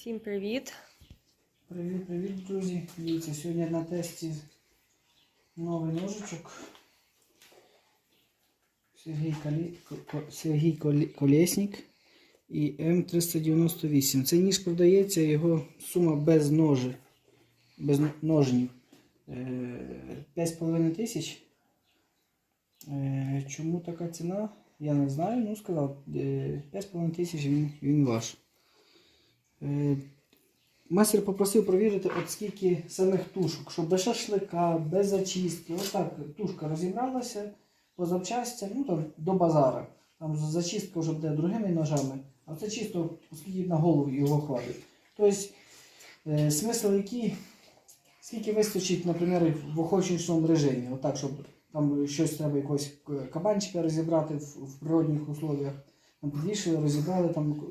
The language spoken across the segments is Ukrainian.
Всім привіт! Привіт, привіт, друзі. Дивіться, сьогодні на тесті новий ножичок. Сергій, Калі... Сергій Колі- Колєснік і М398. Цей ніж продається, його сума без ножи, без ножнів. Е, 5,5 тисяч. Е, Чому така ціна? Я не знаю, ну сказав, е, 5,5 тисяч він, він ваш. Е, Мастер попросив провірити, от скільки самих тушок, щоб без шашлика, без зачистки. Отак тушка розібралася по запчастям, ну там до базара. Там зачистка вже буде другими ножами, а це чисто, оскільки на голову його хватить. Тобто, е, смисл який, скільки вистачить, наприклад, в охочному режимі, отак, щоб там щось треба якогось кабанчика розібрати в, в природних условиях. Підвішали, розібрали, там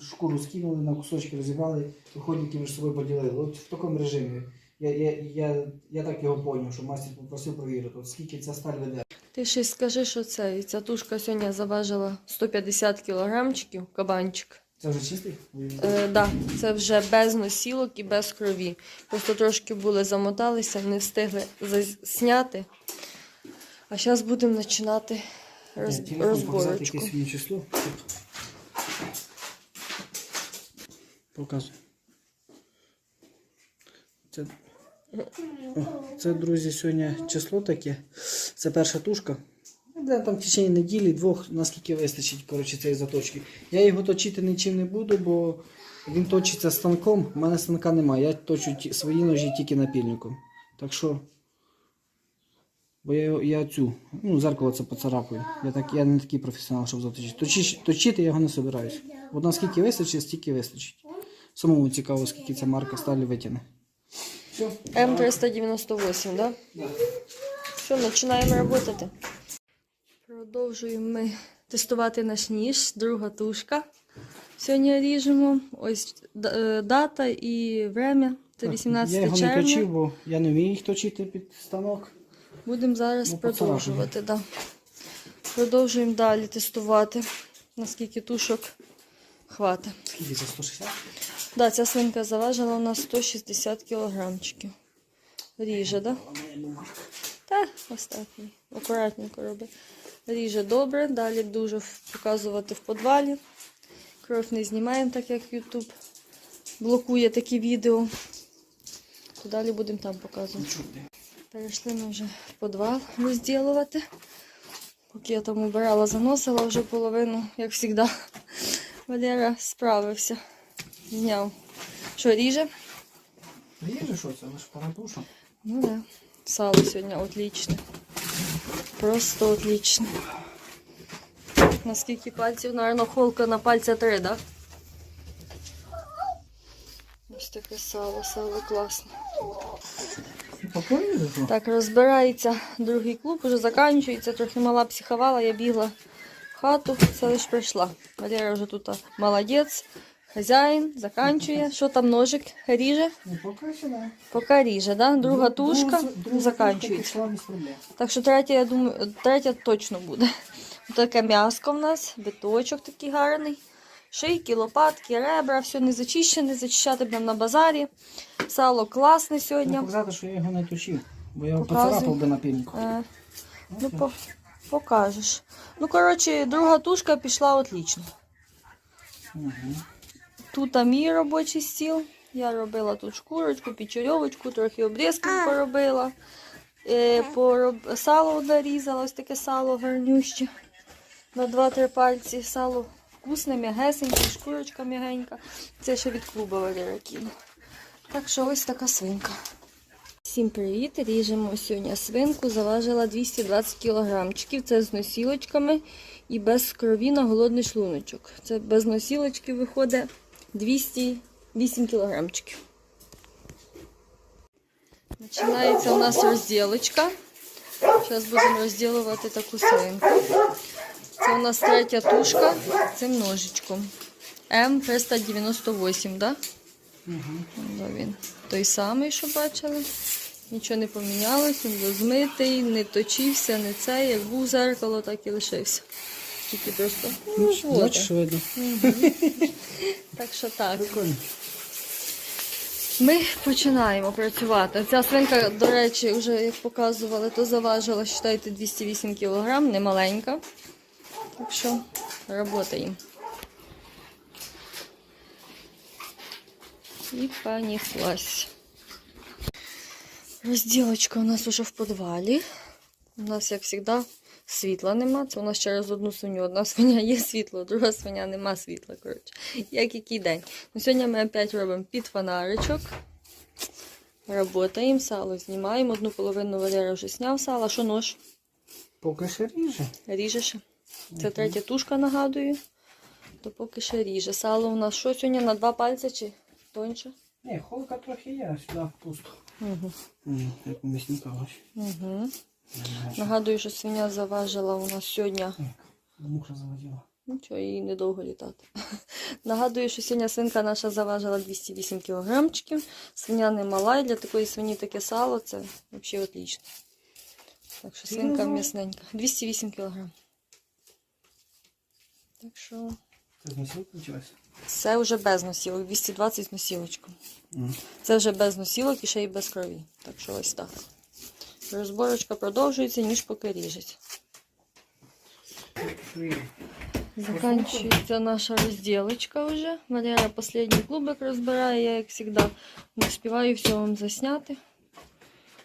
шкуру скинули на кусочки, розібрали, виходники між собою поділили. От в такому режимі. Я, я, я, я так його поняв, що мастер попросив провірити, от скільки ця сталь веде. Ти ще скажи, що це. І ця тушка сьогодні заважила 150 кілограмчиків, кабанчик. Це вже чистий? Е, да, це вже без носілок і без крові. Просто трошки були замоталися, не встигли зняти. А зараз будемо починати роз... Розборочку. яке число. Показуй. Це, О, це, друзі, сьогодні число таке. Це перша тушка. Де там в течение неділі, двох, наскільки вистачить коротше, цієї заточки. Я його точити нічим не буду, бо він точиться станком. У мене станка немає. Я точу ті- свої ножі тільки напільником. Так що. Бо я, я цю, ну, зеркало це поцарапаю. Я, так, я не такий професіонал, щоб заточити. Точити, точити я його не собираюсь. От наскільки вистачить, стільки вистачить. Самому цікаво, скільки ця марка сталі витягне. М398, да? Все, починаємо працювати. Продовжуємо ми тестувати наш ніж, друга тушка. Сьогодні ріжемо. Ось е, дата і время. Це 18 Я його не точив, бо я не вмію їх точити під станок. Будемо зараз Ну, продовжувати. Да. Продовжуємо далі тестувати, наскільки тушок хватить. Скільки це 160? Да, ця свинка заважила у нас 160 кілограмчиків. Ріже, да? А моя бумажка. Остатній. Акуратненько роби. Ріже добре, далі дуже показувати в подвалі. Кров не знімаємо, так як YouTube блокує такі відео. То далі будемо там показувати. Чудний. Перейшли ми вже в подвал розділувати. Поки я там убирала, заносила вже половину, як завжди. Валера справився. Зняв. Що, ріже? Є же що це? Ви ж паратуша. Ну да. Сало сьогодні отличне. Просто отличне. На скільки пальців, наверное, холка на пальця три, да? Ось таке сало, сало класне. Так, розбирається другий клуб, вже закінчується. Трохи мала психувала, я бігла в хату, це лише прийшла. Валера вже тут молодець, хазяїн, закінчує. Що там ножик ріже? Ну, поки ріже, да? друга тушка закінчується. Так що третя, я думаю, третя точно буде. Таке м'яско в нас, биточок такий гарний. Шийки, лопатки, ребра, все не зачищене, зачищати будемо на базарі. Сало класне сьогодні. Не показати, що я його не точив, бо я його Показуй. поцарапав би напільнику. Е, ну, по, покажеш. Ну, коротше, друга тушка пішла отлично. Угу. Тут а мій робочий стіл. Я робила тут шкурочку, печерьовочку, трохи обрізків поробила. Е, пороб... Сало нарізала, ось таке сало гарнюще. На 2-3 пальці. Сало вкусне, м'ягесеньке, шкурочка м'ягенька. Це ще від клубу Валера. Так що ось така свинка. Всім привіт! Ріжемо сьогодні свинку. Заважила 220 кілограмчиків. Це з носілочками і без крові на голодний шлуночок. Це без носілочки виходить 208 кілограмчиків. Починається у нас розділочка. Зараз будемо розділувати таку свинку. Це у нас третя тушка цим ножичком. М398, да? Угу. Ну, він той самий, що бачили. Нічого не помінялось, він був змитий, не точився, не це. Як був зеркало, так і лишився. Тільки просто ну, вода. Бачиш, видно. Так що так. Прикольно. Ми починаємо працювати. Ця свинка, до речі, вже як показували, то заважила, вважайте, 208 кг, не маленька. Так що працюємо. І понеслась. Розділочка у нас уже в підвалі. У нас, як завжди, світла нема. Це у нас через одну свиню. Одна свиня є світло, друга свиня нема світла. Коротше, як який день. Ну, сьогодні ми опять робимо під фонаричок. Работаємо, сало знімаємо. Одну половину Валера вже зняв сало. Що нож? Поки ще ріже. Ріжеш. Це третя тушка, нагадую. То поки ще ріже. Сало у нас що сьогодні на два пальці чи тоньше? Ні, холка трохи є, а сюди пусто. Угу. М, Як м'ясника. Угу. Нагадую, що свиня заважила у нас сьогодні. Муха заводила. Нічого, їй недовго літати. Нагадую, що сьогодні свинка наша заважила 208 кілограмчиків. Свиня не мала, і для такої свині таке сало це взагалі отлично. Так що свинка м'ясненька. 208 кілограм. Так що Це з носілки почалося? це вже без носілок, 220 з носілочком. Це вже без носілок і ще й без крові. Так що ось так. Розборочка продовжується, ніж поки ріжеться. Заканчивается наша разделочка уже. Валера последний клубик розбирає, я, як завжди, не встигаю все вам засняти.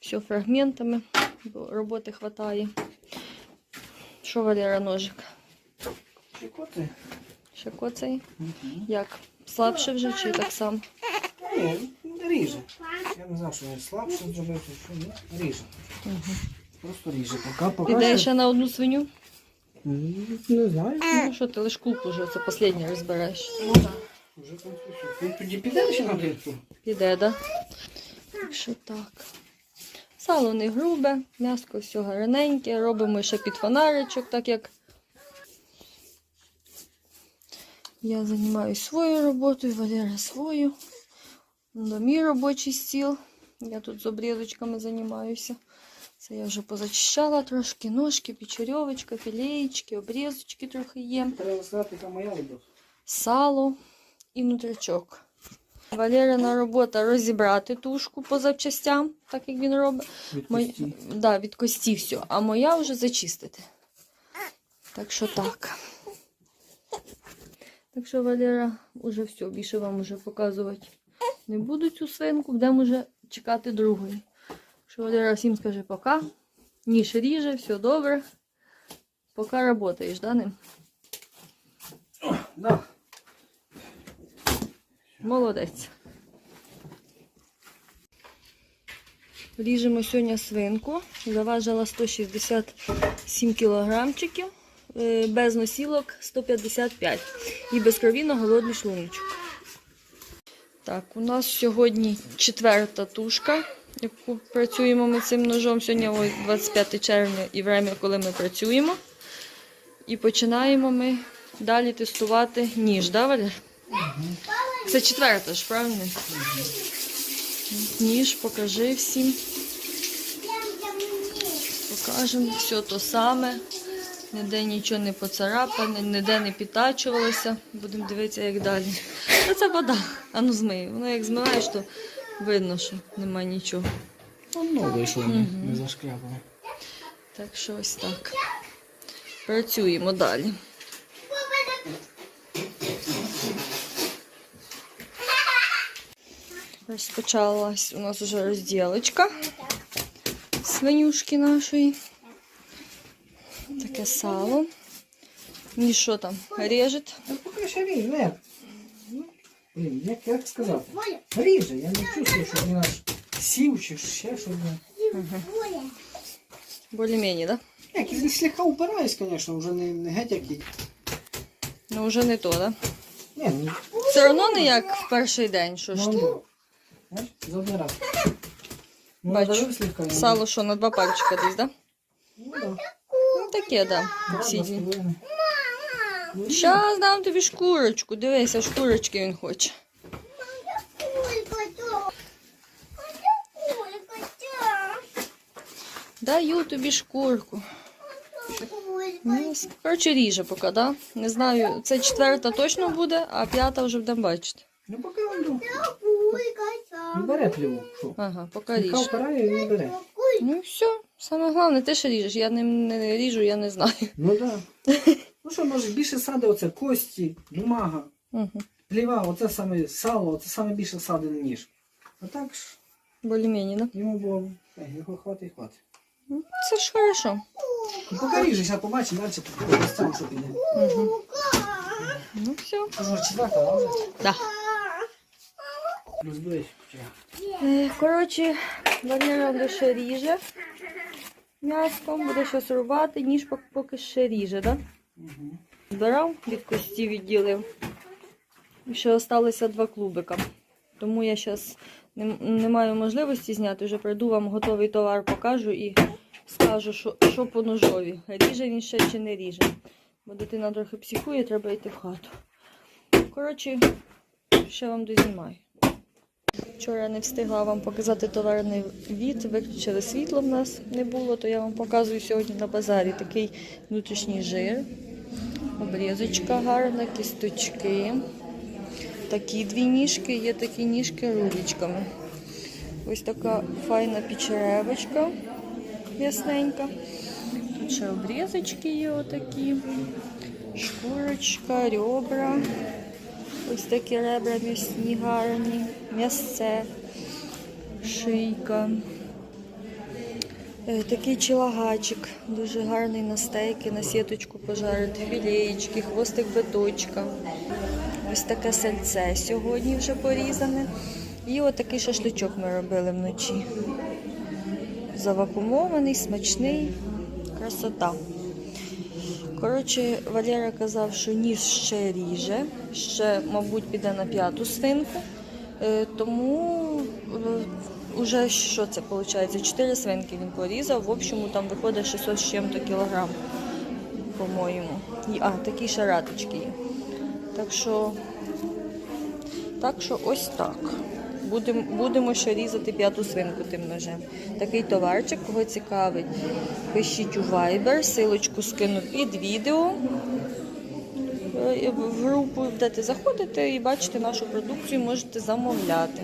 Все фрагментами, бо роботи хватає. Що Валера ножик? Чекоти? Ще коцей? Як? Слабше вже чи так само? Ні, ріже. Я не знав, що він слабше зробив, що ні. Ріже. Просто ріже. Поки, поки Піде ще- на одну свиню? Не знаю. Ну що ти лиш клуб уже, це останній розбереш. Вже там тоді піде ще на дирку? Піде, да? Так що так. Сало не грубе, м'яско все гарненьке. Робимо ще під фонаричок, так як я займаюся своєю роботою, Валера свою. На мій робочий стіл. Я тут з обрізочками займаюся. Це я вже позачищала трошки ножки, печерьовочка, філеєчки, обрізочки трохи є Треба сказати, яка моя любов. сало і нутрячок. Валерина робота розібрати тушку по запчастям, так як він робить. Від кості. Да, від кості все. А моя вже зачистити. Так що так. Так що Валера вже все, більше вам вже показувати не буду цю свинку, будемо вже чекати другої. Що Валера всім скаже пока. Ніж ріже, все добре. Поки працюєш, да, ним? Да. Молодець. Ріжемо сьогодні свинку. Заважила 167 кілограмчиків, без носілок 155 і без крові на голодний шлуночок. Так, у нас сьогодні четверта тушка, яку працюємо ми цим ножом. Сьогодні ось 25 червня і время, коли ми працюємо. І починаємо ми далі тестувати ніж, да, Валер? Це четверта ж, правильно? Ніж, покажи всім. Покажемо все то саме. Ніде нічого не поцарапане, ніде не підтачувалося. Будемо дивитися, як далі. Ну, це вода. А ну змий. Воно як змиваєш, то видно, що немає нічого. Ну, вийшло, не, не зашкрябало. Так що ось так. Працюємо далі. Розпочалась у нас вже розділочка свинюшки нашої. Таке сало. І що там? Режет. Ну, поки ще ріже, не. Ну, Блін, як, як сказати? Ріже, я не чувствую, що він аж сів чи ще щось. Більш-менш, да? Як, я слегка упираюсь, звісно, вже не, не геть який. Ну вже не то, да? Ні, ну, Все одно не як в перший день, що ж ти. ну, знаєш, за один раз. Ну, Бачу. надавив слегка, я Сало що, на два пальчика десь, да? Ну, да. Ну таке, да. Всі Ладно, дні. спокійно. Ну, Щас дам тобі шкурочку. Дивися, шкурочки він хоче. Даю тобі шкурку. Ну, Коротше, ріже поки, да? Не знаю, це четверта точно буде, а п'ята вже будемо бачити. Ну поки він не бере пліву. Що? Ага, поки Яка ріж. впирає і не бере. Ну все. Саме головне, ти що ріжеш. Я ним не ріжу, я не знаю. Ну так. Да. Ну що, може більше сади, оце кості, бумага, Угу. пліва, оце саме сало, оце саме більше сади ніж. А так ж Более-менее, да? йому було. е, Його хватить, хватить. Ну, Це ж хорошо. Ну поки ріжеш, а побачимо далі, місцям, що піде. Угу. Ну все. Може четверта, а вже? Да. Е, Коротше, Валера буде ще ріже м'яско, буде щось рубати, ніж поки ще ріже, да? Угу. Збирав, від кості відділив. Ще залишилося два клубика. Тому я зараз не, не маю можливості зняти, вже прийду вам готовий товар покажу і скажу, що, що по ножові. Ріже він ще чи не ріже. Бо дитина трохи психує, треба йти в хату. Коротше, ще вам дознімаю. Вчора не встигла вам показати товарний від, виключили світло в нас не було, то я вам показую сьогодні на базарі такий внутрішній жир. Обрізочка гарна, кісточки. Такі дві ніжки, є такі ніжки рулечками. Ось така файна печеревочка ясненька. Тут ще обрізочки є отакі. Шкурочка, ребра. Ось такі ребра м'ясні гарні, м'ясце, шийка. Е, Такий чилагачик, дуже гарний на стейки, на сіточку пожарити, філеєчки, хвостик биточка. Ось таке сальце сьогодні вже порізане. І отакий шашличок ми робили вночі. Завакумований, смачний, красота. Коротше, Валера казав, що ніж ще ріже, ще, мабуть, піде на п'яту свинку. Е, Тому е, уже що це виходить? Чотири свинки він порізав. В общому там виходить 600 з чим-то кілограм, по-моєму. А, такі ще раточки є. Так що, так що ось так. Будемо, будемо ще різати п'яту свинку тим ножем. Такий товарчик, кого цікавить, пишіть у Viber, силочку скину під відео. Е, В групу будете заходити і бачите нашу продукцію, можете замовляти.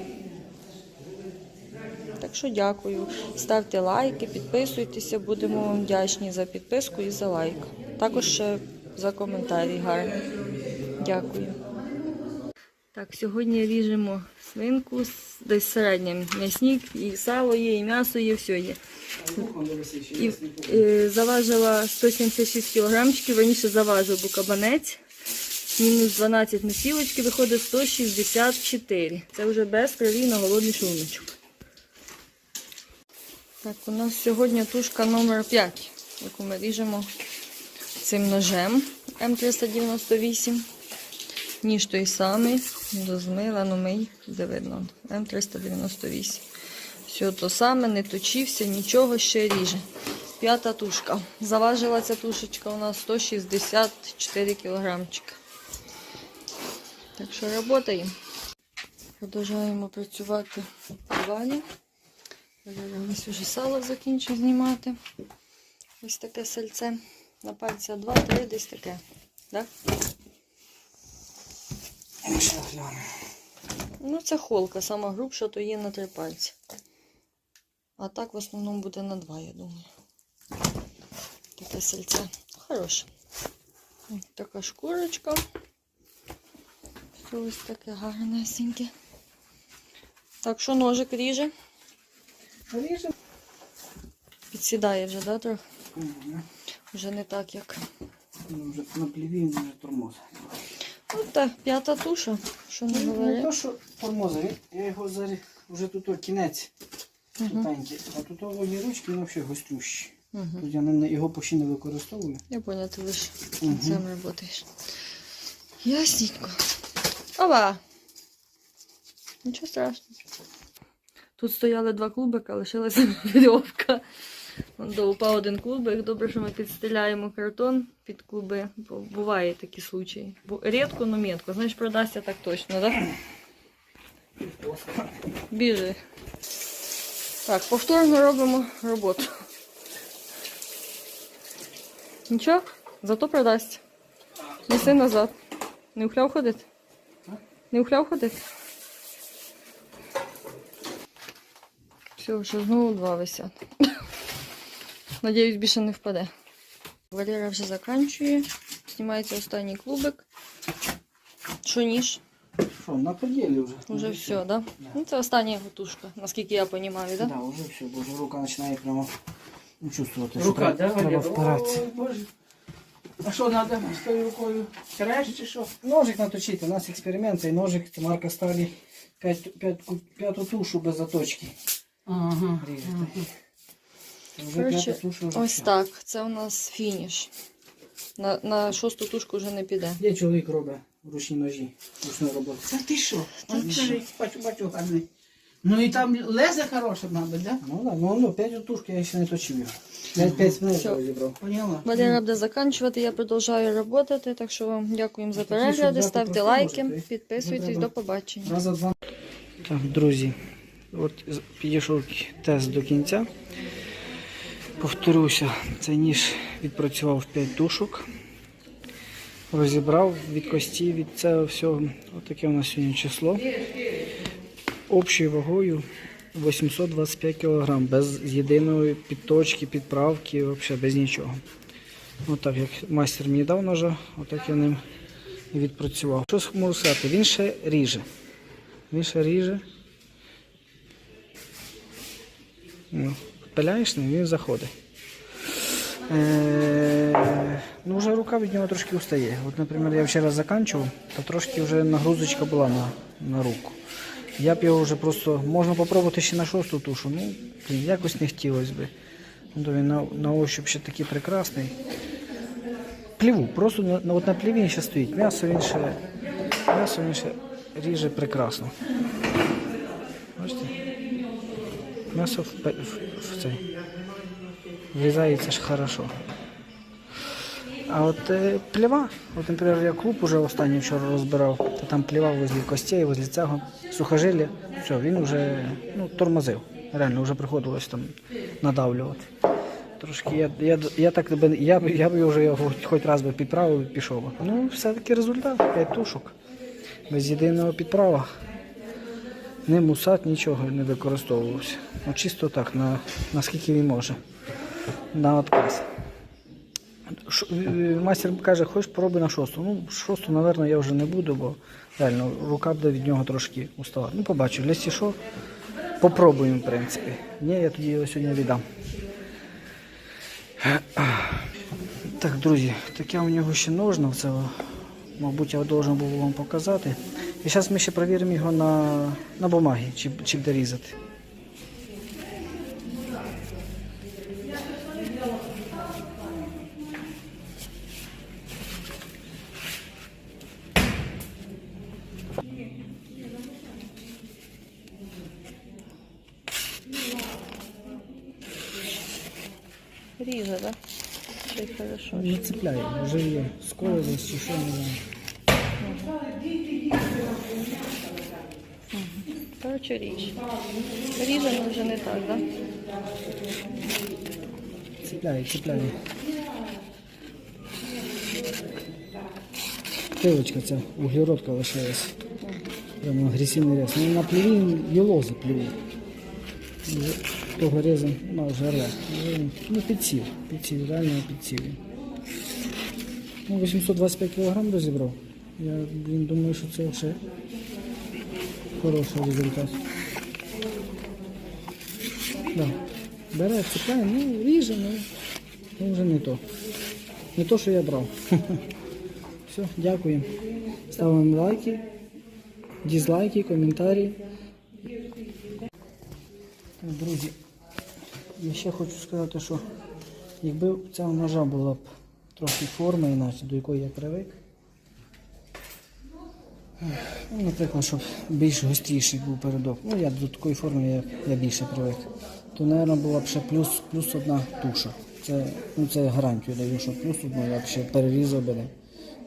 Так що дякую. Ставте лайки, підписуйтеся, будемо вам вдячні за підписку і за лайк. Також ще за коментарі гарні. Дякую. Так, сьогодні ріжемо свинку, десь середня м'ясник, і сало є, і м'ясо є, все є. І е, заважила 176 кілограмчиків, раніше заважив був кабанець. Мінус 12 носілочки, виходить 164. Це вже без крові на голодний шлуночок. Так, у нас сьогодні тушка номер 5, яку ми ріжемо цим ножем М398. Ніж той самий, розмила, ну мий, де видно, М398. Все то саме, не точився, нічого ще ріже. П'ята тушка. Заважила ця тушечка у нас 164 кілограмчика. Так що працюємо. Продовжуємо працювати в валі. Ось вже сало закінчив знімати. Ось таке сальце. На пальця 2-3 десь таке. Так? Ще гляну. Ну, це холка, сама грубша, то є на три пальці. А так в основному буде на два, я думаю. Таке сальце. Хороше. Ось Така шкурочка. Ось таке гарнесеньке. Так, що ножик ріже? Ріже. Підсідає вже, да, трохи? Угу. Вже не так, як. Ну, вже на пліві він вже тормоз. Ну, так, п'ята туша, що не Ну, не говори. то, що тормозив, я його зараз вже тут о, кінець Угу. тутенький. А тут одні ручки він взагалі гострющий. Угу. Тут я не, його почти не використовую. Я поняла, ти лише Мгм. цим працюєш. Ясненько. Ова! Нічого страшного. Тут стояли два клубика, лишилася вірьовка. До упав один клубик. Добре, що ми підстеляємо картон під клуби. Бо буває такі случаї. Рідко, но метко. Знаєш, продасться так точно, так? Біжи. Так, повторно робимо роботу. Нічого, зато продасться. Неси назад. Не ухляв ходити? А? Не ухляв ходити? Все, що знову два висять. Надіюсь, більше не впаде. Валера вже заканчує. Знімається останній клубик. Що ніж? Що, на поділі вже. Уже все, так? Да? Ну, це остання готушка, наскільки я розумію, так? Так, Да? да, вже все, бо вже рука починає прямо ну, чувствувати, що Рука, треба, да, треба Валера? впиратися. Ой, Боже. А що треба з тою рукою? Краєш чи що? Ножик наточити, у нас експеримент, цей ножик, це марка Сталі, п'ять- п'ятку- п'яту тушу без заточки. Ага. Ріжете. Вже Коротше, вже Ось так. Це у нас фініш. На, на шосту тушку вже не піде. Є чоловік робить ручні ножі, ручну роботу. Це ти що? Ну, бачу, бачу гарний. Ну і там лезе хороше треба, да? Ну так, ну, ну п'ять тушки я ще не точив його. П'ять п'ять хвилин розібрав. Поняла? Валера буде закінчувати, я продовжую працювати, так що вам дякуємо за перегляди, ставте лайки, підписуйтесь, до побачення. Так, друзі, от підійшов тест до кінця. Повторюся, цей ніж відпрацював 5 тушок. Розібрав від кості, від цього всього. Отаке у нас сьогодні число. Общою вагою 825 кг, без єдиної підточки, підправки, взагалі без нічого. Отак, як майстер мені дав ножа, отак я ним відпрацював. Що можу сказати? Він ще ріже. Він ще ріже. Ну, пиляєш ним, він заходить. Е, ну, вже рука від нього трошки устає. От, наприклад, я вчора заканчував, то трошки вже нагрузочка була на, на руку. Я б його вже просто можна попробувати ще на шосту тушу. Ну, якось не хотілося би. Ну, він на, на ощупь ще такий прекрасний. Пліву, просто на, на, от на пліві він ще стоїть. М'ясо він ще, м'ясо він ще ріже прекрасно. Бачите? М'ясо в, в, в цей. Врізається ж хорошо. А от е, пліва, от, наприклад, я клуб уже останній вчора розбирав, то там пліва возле костей, возле цього сухожилля, все, він вже ну, тормозив. Реально вже приходилось там надавлювати. Трошки я, я, я так я, я б вже його хоч, раз би підправив і пішов. Ну, все-таки результат, 5 тушок. Без єдиного підправа. Не мусат, нічого не використовувався. Ну, чисто так, на, наскільки він може. На отказ. Ш- е, Майстер каже, хочеш пробуй на шосту. Ну, шосту, напевно, я вже не буду, бо реально рука буде від нього трошки устала. Ну, побачу, якщо що, попробуємо, в принципі. Ні, я тоді його сьогодні віддам. Так, друзі, таке у нього ще ножно. Це, мабуть, я должен був вам показати. І зараз ми ще перевіримо його на, на бумагі, чи, чи буде різати. Ріже, так? Ще й хорошо. Не цепляє, вже є десь чи що не знаю. Ріж. Ріже, але вже не так, так? Цепляє, цепляє. Пилочка ця, углеродка лишилась. Прямо агресивний рез. Ну, на пліві йолози плює. Того реза, ну, вже рве. Ну, підсів, підсів, реально підсів. Ну, 825 кг розібрав. Я, блін, думаю, що це ще хороший результат. Да. Бере, цепляє, ну, ріже, ну, ну вже не то. Не то, що я брав. Все, дякую. Ставимо лайки, дізлайки, коментарі. Друзі, я ще хочу сказати, що якби цього ножа була б трохи форма інакше, до якої я привик. Ну, наприклад, щоб більш гостріший був передок. Ну, я до такої форми я, я більше привик. То, мабуть, була б ще плюс, плюс одна туша. Це, ну, це гарантію даю, що плюс одну я ще перерізав би.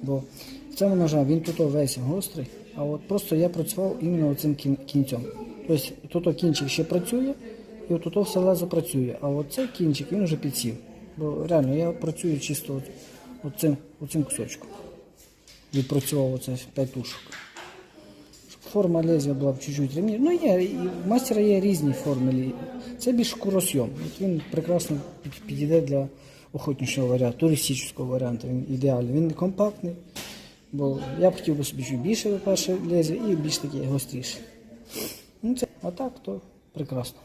Бо в цьому ножа він тут весь гострий, а от просто я працював іменно цим кінцем. Тобто тут кінчик ще працює, і от тут все лезо працює. А от цей кінчик він вже підсів. Бо реально я працюю чисто от, от оцим кусочком. Відпрацював оце 5 тушок. Форма лезвия була б чуть-чуть рівніша. Ну є, і в мастера є різні форми. Це більш куросйом. От він прекрасно підійде для охотничого варіанту, туристичного варіанту. Він ідеальний. Він компактний, бо я б хотів би собі чуть більше по-перше, лезвія і більш таке гостріше. Ну, це, а так, то прекрасно.